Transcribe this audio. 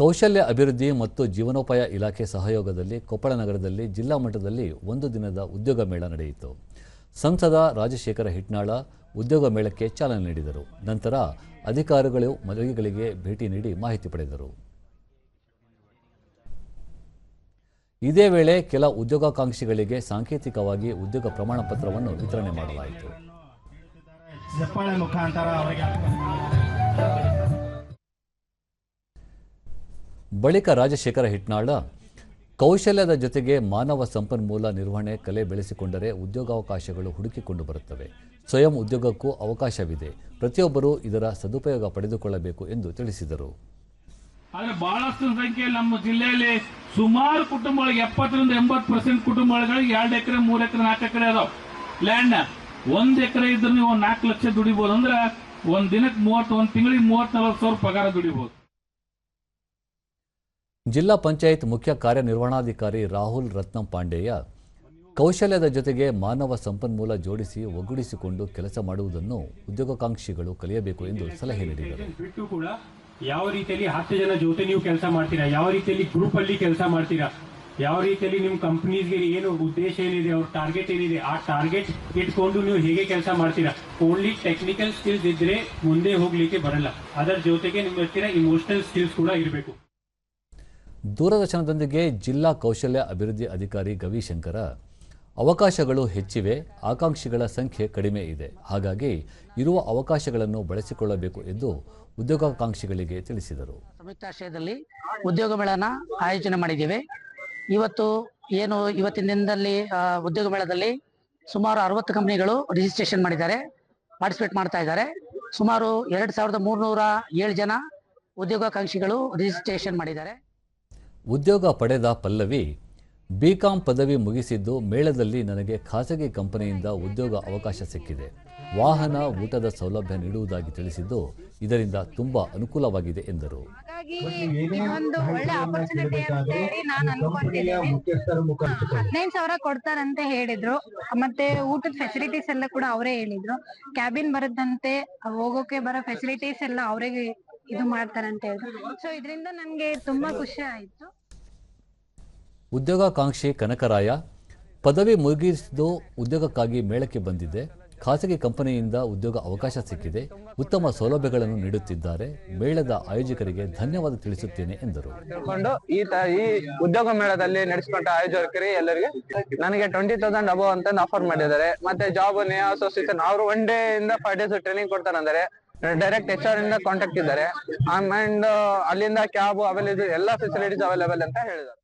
ಕೌಶಲ್ಯ ಅಭಿವೃದ್ಧಿ ಮತ್ತು ಜೀವನೋಪಾಯ ಇಲಾಖೆ ಸಹಯೋಗದಲ್ಲಿ ಕೊಪ್ಪಳ ನಗರದಲ್ಲಿ ಜಿಲ್ಲಾ ಮಟ್ಟದಲ್ಲಿ ಒಂದು ದಿನದ ಉದ್ಯೋಗ ಮೇಳ ನಡೆಯಿತು. ಸಂಸದ ರಾಜಶೇಖರ ಹಿಟ್ನಾಳ ಉದ್ಯೋಗ ಮೇಳಕ್ಕೆ ಚಾಲನೆ ನೀಡಿದರು. ನಂತರ ಅಧಿಕಾರಿಗಳು ಮಳಿಗೆಗಳಿಗೆ ಭೇಟಿ ನೀಡಿ ಮಾಹಿತಿ ಪಡೆದರು. ಇದೇ ವೇಳೆ ಕೆಲ ಉದ್ಯೋಗಾಕಾಂಕ್ಷಿಗಳಿಗೆ ಸಾಂಕೇತಿಕವಾಗಿ ಉದ್ಯೋಗ ಪ್ರಮಾಣ ಪತ್ರವನ್ನು ವಿತರಣೆ ಮಾಡಲಾಯಿತು. ಬಳಿಕ ರಾಜಶೇಖರ ಹಿಟ್ನಾಳ, ಕೌಶಲ್ಯದ ಜೊತೆಗೆ ಮಾನವ ಸಂಪನ್ಮೂಲ ನಿರ್ವಹಣೆ ಕಲೆ ಬೆಳೆಸಿಕೊಂಡರೆ ಉದ್ಯೋಗಾವಕಾಶಗಳು ಹುಡುಕಿಕೊಂಡು ಬರುತ್ತವೆ. ಸ್ವಯಂ ಉದ್ಯೋಗಕ್ಕೂ ಅವಕಾಶವಿದೆ. ಪ್ರತಿಯೊಬ್ಬರೂ ಇದರ ಸದುಪಯೋಗ ಪಡೆದುಕೊಳ್ಳಬೇಕು ಎಂದು ತಿಳಿಸಿದರು. ಆದರೆ ಬಹಳಷ್ಟು ಸಂಖ್ಯೆಯಲ್ಲಿ ನಮ್ಮ ಜಿಲ್ಲೆಯಲ್ಲಿ ಸುಮಾರು ಕುಟುಂಬಗಳಿಗೆ ಎಪ್ಪತ್ತರಿಂದ ಎಂಬತ್ತು ಪರ್ಸೆಂಟ್ ಕುಟುಂಬಗಳಿಗೆ ಎರಡು ಎಕರೆ, ಮೂರು ಎಕರೆ, ನಾಲ್ಕು ಎಕರೆ ಅದಾವ. ಲ್ಯಾಂಡ್ ಒಂದು ಎಕರೆ ಇದ್ರೆ ನೀವು ನಾಲ್ಕು ಲಕ್ಷ ದುಡಿಬಹುದು ಅಂದ್ರೆ ಒಂದು ದಿನಕ್ಕೆ ಮೂವತ್ತು, ಒಂದು ತಿಂಗಳಿಗೆ ಮೂವತ್ತ್ ನಲವತ್ತು ಸಾವಿರ ಪಗಾರ ದುಡಿಬಹುದು ಜಿಲ್ಲಾ ಪಂಚಾಯತ್ ಮುಖ್ಯ ಕಾರ್ಯನಿರ್ವಹಣಾಧಿಕಾರಿ ರಾಹುಲ್ ರತ್ನ ಪಾಂಡೆಯ ಕೌಶಲ್ಯದ ಜೊತೆಗೆ ಮಾನವ ಸಂಪನ್ಮೂಲ ಜೋಡಿಸಿ ಒಗ್ಗೂಡಿಸಿಕೊಂಡು ಕೆಲಸ ಮಾಡುವುದನ್ನು ಉದ್ಯೋಗಾಕಾಂಕ್ಷಿಗಳು ಕಲಿಯಬೇಕು ಎಂದು ಸಲಹೆ ನೀಡಿದರು. ಬಿಟ್ಟು ಕೂಡ ಯಾವ ರೀತಿಯಲ್ಲಿ ಹತ್ತು ಜನ ಜೊತೆ ನೀವು ಕೆಲಸ ಮಾಡ್ತೀರಾ? ಯಾವ ರೀತಿಯಲ್ಲಿ ಗ್ರೂಪ್ ಅಲ್ಲಿ ಕೆಲಸ ಮಾಡ್ತೀರಾ? ಯಾವ ರೀತಿಯಲ್ಲಿ ನಿಮ್ಮ ಕಂಪ್ನೀಸ್ಗೆ ಏನು ಉದ್ದೇಶ ಏನಿದೆ, ಅವ್ರ ಟಾರ್ಗೆಟ್ ಏನಿದೆ, ಆ ಟಾರ್ಗೆಟ್ ಇಟ್ಕೊಂಡು ನೀವು ಹೇಗೆ ಕೆಲಸ ಮಾಡ್ತೀರಾ? ಓನ್ಲಿ ಟೆಕ್ನಿಕಲ್ ಸ್ಕಿಲ್ಸ್ ಇದ್ರೆ ಮುಂದೆ ಹೋಗ್ಲಿಕ್ಕೆ ಬರಲ್ಲ. ಅದರ ಜೊತೆಗೆ ನಿಮ್ಮ ಹತ್ತಿರ ಇಮೋಷನಲ್ ಸ್ಕಿಲ್ಸ್ ಕೂಡ ಇರಬೇಕು. ದೂರದರ್ಶನದೊಂದಿಗೆ ಜಿಲ್ಲಾ ಕೌಶಲ್ಯ ಅಭಿವೃದ್ಧಿ ಅಧಿಕಾರಿ ಗವಿಶಂಕರ, ಅವಕಾಶಗಳು ಹೆಚ್ಚಿವೆ, ಆಕಾಂಕ್ಷಿಗಳ ಸಂಖ್ಯೆ ಕಡಿಮೆ ಇದೆ. ಹಾಗಾಗಿ ಇರುವ ಅವಕಾಶಗಳನ್ನು ಬಳಸಿಕೊಳ್ಳಬೇಕು ಎಂದು ಉದ್ಯೋಗಾಕಾಂಕ್ಷಿಗಳಿಗೆ ತಿಳಿಸಿದರು. ಸಂಯುಕ್ತಾಶ್ರಯದಲ್ಲಿ ಉದ್ಯೋಗ ಮೇಳನ ಆಯೋಜನೆ ಮಾಡಿದ್ದೇವೆ. ಇವತ್ತು ಏನು ಇವತ್ತಿನ ದಿನದಲ್ಲಿ ಉದ್ಯೋಗ ಮೇಳದಲ್ಲಿ ಸುಮಾರು ಅರವತ್ತು ಕಂಪನಿಗಳು ರಿಜಿಸ್ಟ್ರೇಷನ್ ಮಾಡಿದ್ದಾರೆ ಪಾರ್ಟಿಸಿಪೇಟ್ ಮಾಡ್ತಾ ಇದ್ದಾರೆ. ಸುಮಾರು ಎರಡು ಸಾವಿರದ ಮೂರ್ನೂರ ಏಳು ಜನ ಉದ್ಯೋಗಾಕಾಂಕ್ಷಿಗಳು ರಿಜಿಸ್ಟ್ರೇಷನ್ ಮಾಡಿದ್ದಾರೆ. ಉದ್ಯೋಗ ಪಡೆದ ಪಲ್ಲವಿ ಬಿಕಾಂ ಪದವಿ ಮುಗಿಸಿದ್ದು ಮೇಳದಲ್ಲಿ ನನಗೆ ಖಾಸಗಿ ಕಂಪನಿಯಿಂದ ಉದ್ಯೋಗ ಅವಕಾಶ ಸಿಕ್ಕಿದೆ. ವಾಹನ ಊಟದ ಸೌಲಭ್ಯ ನೀಡುವುದಾಗಿ ತಿಳಿಸಿದ್ದು ಇದರಿಂದ ತುಂಬಾ ಅನುಕೂಲವಾಗಿದೆ ಎಂದರು. ಹದಿನೈದು ಸಾವಿರ ಕೊಡ್ತಾರಂತೆ ಹೇಳಿದ್ರು. ಮತ್ತೆ ಊಟದ ಫೆಸಿಲಿಟೀಸ್ ಎಲ್ಲ ಕೂಡ ಅವರೇ ಹೇಳಿದ್ರು. ಕ್ಯಾಬಿನ್ ಬರದಂತೆ ಹೋಗೋಕೆ ಬರೋ ಫೆಸಿಲಿಟೀಸ್ ಎಲ್ಲ ಅವರೇ ಇದು ಮಾಡ್ತಾರಂತೆ ಹೇಳಿದ್ರು. ಸೊ ಇದರಿಂದ ನನ್ಗೆ ತುಂಬಾ ಖುಷಿ ಆಯ್ತು. ಉದ್ಯೋಗಾಕಾಂಕ್ಷಿ ಕನಕರಾಯ ಪದವಿ ಮುಗಿಸಿದ್ದು ಉದ್ಯೋಗಕ್ಕಾಗಿ ಮೇಳಕ್ಕೆ ಬಂದಿದ್ದೆ ಖಾಸಗಿ ಕಂಪನಿಯಿಂದ ಉದ್ಯೋಗ ಅವಕಾಶ ಸಿಕ್ಕಿದೆ. ಉತ್ತಮ ಸೌಲಭ್ಯಗಳನ್ನು ನೀಡುತ್ತಿದ್ದಾರೆ. ಮೇಳದ ಆಯೋಜಕರಿಗೆ ಧನ್ಯವಾದ ತಿಳಿಸುತ್ತೇನೆ ಎಂದರು. ಈ ಉದ್ಯೋಗ ಮೇಳದಲ್ಲಿ ನಡೆಸಿಕೊಂಡ ಆಯೋಜಕರಿಗೆ ಎಲ್ಲರಿಗೆ ನನಗೆ ಟ್ವೆಂಟಿ ತೌಸಂಡ್ ಅಬೋ ಅಂತ ಆಫರ್ ಮಾಡಿದ್ದಾರೆ. ಮತ್ತೆ ಜಾಬ್ ಅಸೋಸಿಯೇಷನ್ ಅವರು ಒನ್ ಡೇ ಇಂದ ಫೈವ್ ಡೇಸ್ ಟ್ರೈನಿಂಗ್ ಕೊಡ್ತಾರೆ ಅಂದರೆ ಡೈರೆಕ್ಟ್ ಎಚ್ ಆರ್ ಇಂದ ಕಾಂಟ್ಯಾಕ್ಟ್ ಇದ್ದಾರೆ. ಅಂಡ್ ಅಲ್ಲಿಂದ ಕ್ಯಾಬ್ ಅವೈಲೇಬಲ್ ಎಲ್ಲಾ ಫೆಸಿಲಿಟೀಸ್ ಅವೈಲೇಬಲ್ ಅಂತ ಹೇಳಿದ್ದಾರೆ.